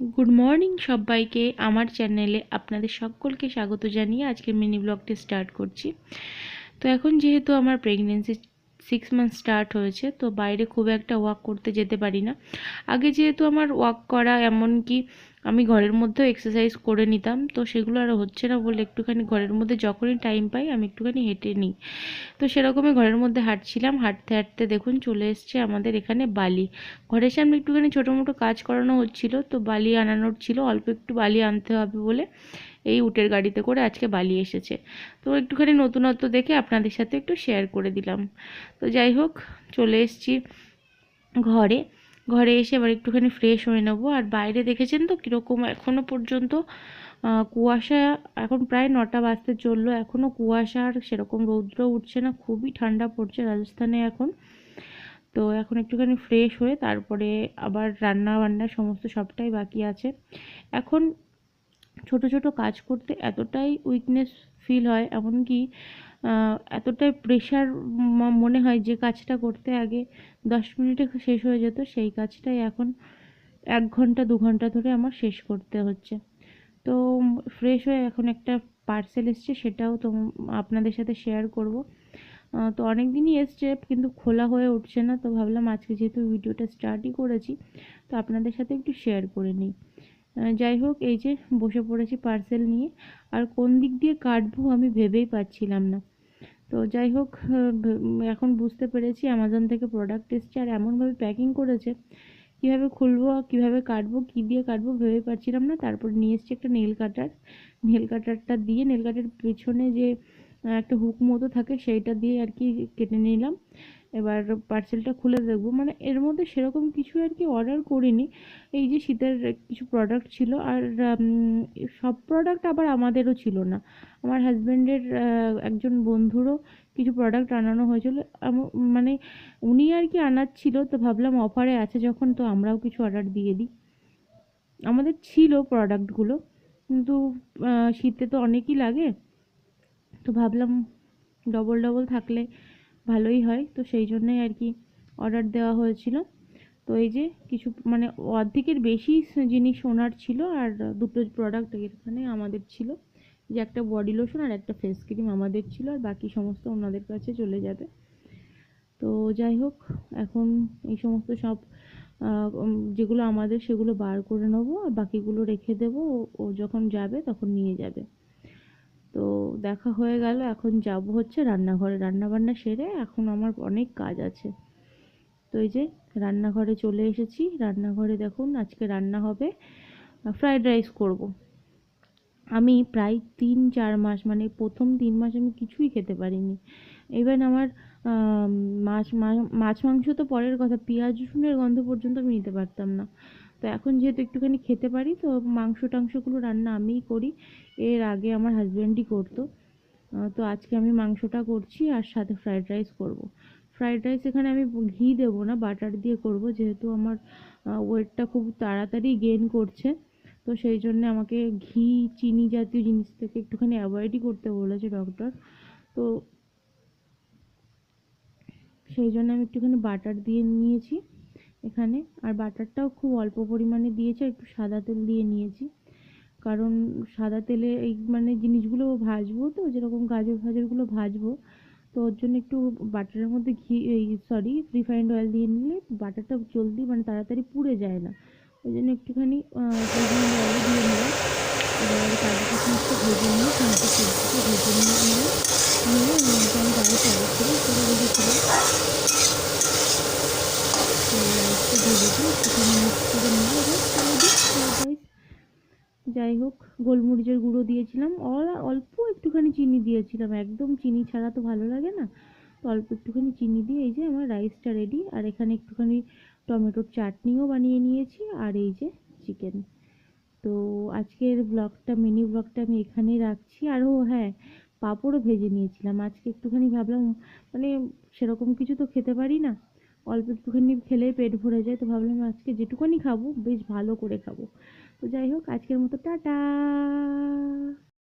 Good morning সবাইকে। আমার চ্যানেলে আপনাদের সকলকে স্বাগত জানিয়ে আজকে মিনি ব্লগটি স্টার্ট করছি। তো এখন যেহেতু আমার প্রেগনেন্সি সিক্স মান্থ স্টার্ট হয়েছে, তো বাইরে খুব একটা ওয়াক করতে যেতে পারি না। আগে যেহেতু আমার ওয়াক করা এমনকি আমি ঘরের মধ্যেও এক্সারসাইজ করে নিতাম, তো সেগুলো আর হচ্ছে না বলে একটুখানি ঘরের মধ্যে যখনই টাইম পাই আমি একটুখানি হেঁটে নিই। তো সেরকমই ঘরের মধ্যে হাঁটছিলাম, হাঁটতে হাঁটতে দেখুন চলে এসছে আমাদের এখানে বালি। ঘরের সামনে একটুখানি ছোটো মোটো কাজ করানো হচ্ছিল, তো বালি আনানোর ছিল, অল্প একটু বালি আনতে হবে বলে এই উটের গাড়িতে করে আজকে বালি এসেছে। তো একটুখানি নতুনত্ব দেখে আপনাদের সাথে একটু শেয়ার করে দিলাম। তো যাই হোক, চলে এসেছি ঘরে। ঘরে এসে এবার একটুখানি ফ্রেশ হয়ে নেব। আর বাইরে দেখেছেন তো কীরকম এখনও পর্যন্ত কুয়াশা এখন প্রায় নটা বাজতে চলল। এখনও কুয়াশা আর সেরকম রৌদ্র উঠছে না, খুবই ঠান্ডা পড়ছে রাজস্থানে এখন। তো এখন একটুখানি ফ্রেশ হয়ে তারপরে আবার রান্না বান্না সমস্ত সবটাই বাকি আছে। এখন ছোট ছোট কাজ করতে এতটাই উইকনেস ফিল হয়, এমনকি এতটাই প্রেশার মনে হয় যে কাজটা করতে আগে দশ মিনিটে শেষ হয়ে যেত, সেই কাজটাই এখন এক ঘণ্টা, দু ঘণ্টা ধরে আমার শেষ করতে হচ্ছে। তো ফ্রেশ হয়ে এখন একটা পার্সেল এসছে, সেটাও তো আপনাদের সাথে শেয়ার করব। তো অনেক দিনই এসছে, কিন্তু খোলা হয়ে উঠছে না, তো ভাবলাম আজকে যেহেতু ভিডিওটা স্টার্টই করেছি, তো আপনাদের সাথে একটু শেয়ার করে নিই। যাই হোক, এই যে বসে পড়েছি পার্সেল নিয়ে। আর কোন দিক দিয়ে কাটবো আমি ভেবেই পাচ্ছিলাম না। তো যাই হোক এখন বুঝতে পেরেছি অ্যামাজন থেকে প্রোডাক্ট এসছে আর এমনভাবে প্যাকিং করেছে। কীভাবে খুলবো, কীভাবে কাটবো, কী দিয়ে কাটবো ভেবে পাচ্ছিলাম না। তারপর নিয়ে এসছি একটা নেল কাটার নেল কাটারটা দিয়ে নেল কাটার পেছনে যে একটা হুক মতো থাকে, সেইটা দিয়ে আর কি কেটে নিলাম। এবার পার্সেলটা খুলে দেখব। মানে এর মধ্যে সেরকম কিছু আর কি অর্ডার করিনি। এই যে শীতের কিছু প্রোডাক্ট ছিল আর সব প্রোডাক্ট আবার আমাদেরও ছিল না। আমার হাজব্যান্ডের একজন বন্ধুরও কিছু প্রোডাক্ট আনানো হয়েছিল। মানে উনি আর কি আনাচ্ছিল তো ভাবলাম অফারে আছে যখন, তো আমরাও কিছু অর্ডার দিয়ে দিই। আমাদের ছিল প্রোডাক্টগুলো কিন্তু শীতে তো অনেকই লাগে। তো ভাবলাম ডবল ডবল থাকলে ভালোই হয়। তো সেই জন্যই আর কি অর্ডার দেওয়া হয়েছিল। তো এই যে কিছু মানে অর্ধেকের বেশি জিনিস ওনার ছিল আর দুটো প্রোডাক্ট এখানে আমাদের ছিল। যে একটা বডি লোশন আর একটা ফেস ক্রিম আমাদের ছিল আর বাকি সমস্ত ওনাদের কাছে চলে যাবে। তো যাই হোক, এখন এই সমস্ত সব যেগুলো আমাদের সেগুলো বার করে নেব আর বাকিগুলো রেখে দেবো। ও যখন যাবে তখন নিয়ে যাবে। তো দেখা হয়ে গেল, এখন যাব হচ্ছে রান্নাঘরে। রান্নাবান্না সেরে এখন আমার অনেক কাজ আছে। তো এই যে রান্নাঘরে চলে এসেছি। রান্নাঘরে দেখুন আজকে রান্না হবে ফ্রায়েড রাইস করব। আমি প্রায় তিন চার মাস মানে প্রথম তিন মাস আমি কিছুই খেতে পারিনি। ইভেন আমার মাছ মাছ মাংস তো পরের কথা, পেঁয়াজ রসুনের গন্ধ পর্যন্ত আমি নিতে পারতাম না। তো এখন যেহেতু একটুখানি খেতে পারি, তো মাংস টাংসগুলো রান্না আমিই করি। এর আগে আমার হাজব্যান্ডই করতো। তো আজকে আমি মাংসটা করছি আর সাথে ফ্রায়েড রাইস করব। ফ্রায়েড রাইস এখানে আমি ঘি দেবো না বাটার দিয়ে করব। যেহেতু আমার ওয়েটটা খুব তাড়াতাড়ি গেন করছে, তো সেই জন্য আমাকে ঘি, চিনি জাতীয় জিনিস থেকে একটুখানি অ্যাভয়েডই করতে বলেছে ডক্টর তো সেই জন্য আমি একটুখানি বাটার দিয়ে নিয়েছি। এখানে। আর বাটারটাও খুব অল্প পরিমাণে দিয়েছি একটু সাদা তেল দিয়ে নিয়েছি। কারণ সাদা তেলে এই মানে জিনিসগুলো ভাজবো তো, যেরকম গাজর ফাজরগুলো ভাজবো, তো ওর জন্য একটু বাটারের মধ্যে ঘি, এই সরি রিফাইন্ড অয়েল দিয়ে নিলে বাটারটা জলদি মানে তাড়াতাড়ি পুড়ে যায় না। ওই জন্য একটুখানি রিফাইন্ড অয়েল দিয়ে নিলাম। এবার কাজু কিশমিশটা ভেজে নিয়ে সমস্ত সবজিটা ভেজে নিয়ে নিয়ে নিয়ে আমি গাড়িতে অবশ্যই করে রেখেছিলাম। যাই হোক, গোলমরিচের গুঁড়ো দিয়েছিলাম। অল্প একটুখানি চিনি দিয়েছিলাম। একদম চিনি ছাড়া তো ভালো লাগে না। তো অল্প একটুখানি চিনি দিয়ে এই যে আমার রাইসটা রেডি আর এখানে একটুখানি টমেটোর চাটনিও বানিয়ে নিয়েছি। আর এই যে চিকেন তো আজকের ব্লগটা মিনি ব্লগটা আমি এখানেই রাখছি। আরও হ্যাঁ পাঁপড়ও ভেজে নিয়েছিলাম। আজকে একটুখানি ভাবলাম মানে সেরকম কিছু তো খেতে পারি না। অল্প একটুখানি খেলেই পেট ভরে যায়, তো ভাবলাম আজকে যেটুকুনি খাব, বেশ ভালো করে খাব। তো যাই হোক, আজকের মতো টাটা।